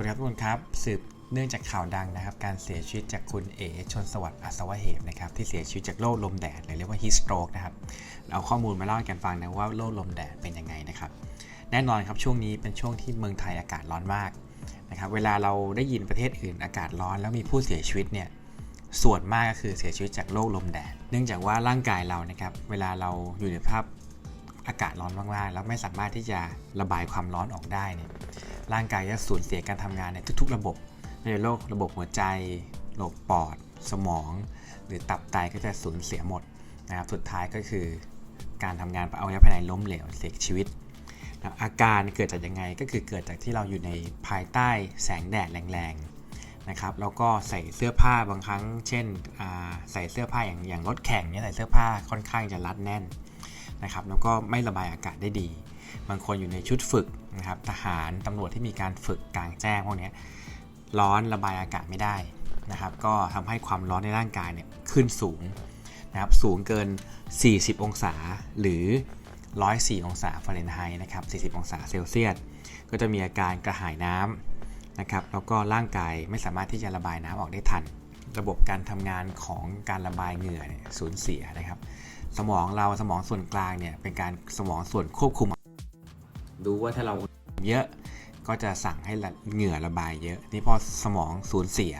คุณครับทุกคนครับสืบเนื่องจากข่าวดังนะครับ การเสียชีวิตจากคุณเอชนสวัสดิ์อัศวะเหมนะครับที่เสียชีวิตจากโรคลมแดดหรือเรียกว่าฮิสโตรกนะครับเอาข้อมูลมาเล่าให้กันฟังนะว่าโรคลมแดดเป็นยังไงนะครับแน่นอนครับช่วงนี้เป็นช่วงที่เมืองไทยอากาศร้อนมากนะครับเวลาเราได้ยินประเทศอื่นอากาศร้อนแล้วมีผู้เสียชีวิตเนี่ยส่วนมากก็คือเสียชีวิตจากโรคลมแดด เนื่องจากว่าร่างกายเรานะครับเวลาเราอยู่ในภาพอากาศร้อนมากๆแล้วไม่สามารถที่จะระบายความร้อนออกได้เนี่ย ร่างกายจะสูญเสียการทำงานในทุกๆ ระบบไม่ว่าโรคระบบหัวใจระบบปอด สมอง หรือตับไตก็จะสูญเสียหมดนะครับสุดท้ายก็คือการทำงานอวัยวะภายในล้มเหลวเสียชีวิตนะอาการเกิดจากยังไงก็คือเกิดจากที่เราอยู่ในภายใต้แสงแดดแรงๆนะครับแล้วก็ใส่เสื้อผ้าบางครั้ง เช่นใส่เสื้อผ้าอย่างอย่างรถแข่งเนี่ยใส่เสื้อผ้าค่อนข้างจะรัดแน่น นะครับแล้วก็ไม่ระบายอากาศได้ดี บางคนอยู่ในชุดฝึกนะครับทหารตำรวจที่มีการฝึกกลางแจ้งพวกนี้ร้อนระบายอากาศไม่ได้นะครับก็ทำให้ความร้อนในร่างกายเนี่ยขึ้นสูงนะครับสูงเกิน 40 องศาหรือ 104 องศาฟาเรนไฮต์นะครับ 40 องศาเซลเซียสก็จะมีอาการกระหายน้ำนะครับแล้วก็ร่างกายไม่สามารถที่จะระบายน้ำออกได้ทัน ระบบการทำงานของการระบายเหงื่อเนี่ยสูญเสียนะครับ สมองเราสมองส่วนกลางเนี่ยเป็นการสมองส่วนควบคุม ดูว่าถ้าเราเยอะก็จะสั่งให้เหงื่อระบายเยอะ นี่พอสมองสูญเสีย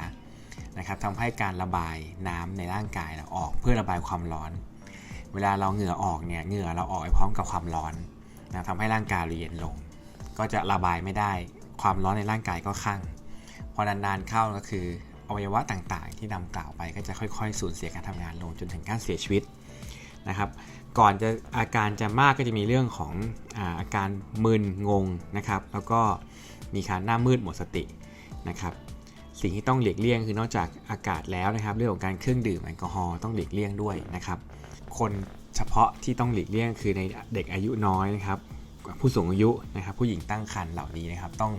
นะครับทำให้การระบายน้ำในร่างกายเราออกเพื่อระบายความร้อน เวลาเราเหงื่อออกเนี่ยเหงื่อเราออกไปพร้อมกับความร้อนนะทำให้ร่างกายเราเย็นลง ก็จะระบายไม่ได้ ความร้อนในร่างกายก็ข้างพอนานๆเข้าก็คือ อวัยวะต่างๆ ที่นำกล่าวไปก็จะค่อยๆ สูญเสียการทำงานลงจนถึงการเสียชีวิตนะครับ ก่อนจะอาการจะมากก็จะมีเรื่องของอาอาการมึนงงนะครับ แล้วก็มีการหน้ามืดหมดสตินะครับ สิ่งที่ต้องหลีกเลี่ยงคือนอกจากอากาศแล้วนะครับ เรื่องของการเครื่องดื่มแอลกอฮอล์ต้องหลีกเลี่ยงด้วยนะครับ คนเฉพาะที่ต้องหลีกเลี่ยงคือในเด็กอายุน้อยนะครับ ผู้สูงอายุนะครับผู้หญิงตั้งครรภ์เหล่านี้นะครับต้อง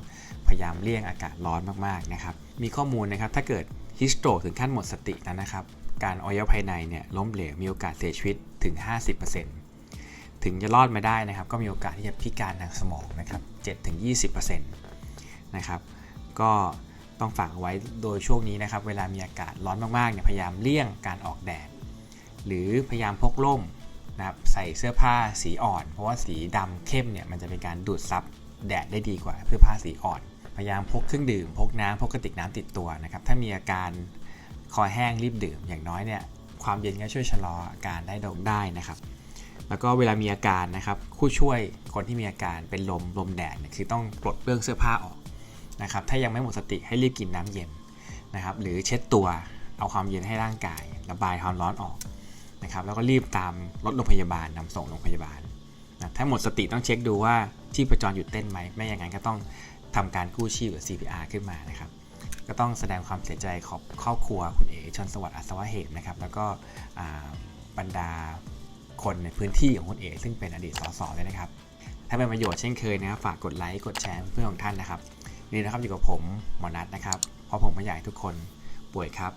พยายามเลี่ยงอากาศร้อนมากๆนะครับมีข้อมูลนะครับถ้าเกิดฮิสโตรถึงขั้นหมดสติแล้วนะครับการอวัยวะภายในเนี่ยล้มเหลวมีโอกาสเสียชีวิตถึง 50%ถึงจะรอดมาได้นะครับ ก็มีโอกาสที่จะพิการทางสมองนะครับ7-20%นะครับก็ต้องฝากเอาไว้โดยช่วงนี้นะครับ เวลามีอากาศร้อนมากๆเนี่ยพยายามเลี่ยงการออกแดด หรือพยายามพกร่ม นะครับใส่เสื้อผ้าสีอ่อน เพราะว่าสีดำเข้มเนี่ยมันจะเป็นการดูดซับแดดได้ดีกว่าเสื้อผ้าสีอ่อน พยายามพกเครื่องดื่ม พกน้ำพกกระติกน้ำติดตัวนะครับถ้ามีอาการคอแห้งรีบดื่มอย่างน้อยเนี่ยความเย็นก็ช่วยชะลออาการได้ดงได้นะครับ แล้วก็เวลามีอาการนะครับผู้ช่วยคนที่มีอาการเป็นลมลมแดดคือต้องปลดเปลื้องเสื้อผ้าออกนะครับถ้ายังไม่หมดสติให้รีบกินน้ำเย็นนะครับหรือเช็ดตัวเอาความเย็นให้ร่างกาย ระบายความร้อนออก นะครับแล้วก็รีบตามรถโรงพยาบาลนำส่งโรงพยาบาลนะถ้าหมดสติต้องเช็คดูว่าชีพจรหยุดเต้นไหมไม่อย่างนั้นก็ต้องทำการกู้ชีพหรือ CPR ขึ้นมานะครับก็ต้องแสดงความเสียใจขอบครอบครัวคุณเอชนสวัสดิ์อัศวะเหมนะครับแล้วก็บรรดาคนในพื้นที่ของคุณเอซึ่งเป็นอดีตสสเลยนะครับ ถ้าเป็นประโยชน์เช่นเคยนะครับฝากกดไลค์กดแชร์เพื่อนของท่านนะครับนี่นะครับอยู่กับผมหมอนัทนะครับ เพราะผมไม่อยากให้ทุกคนป่วยครับ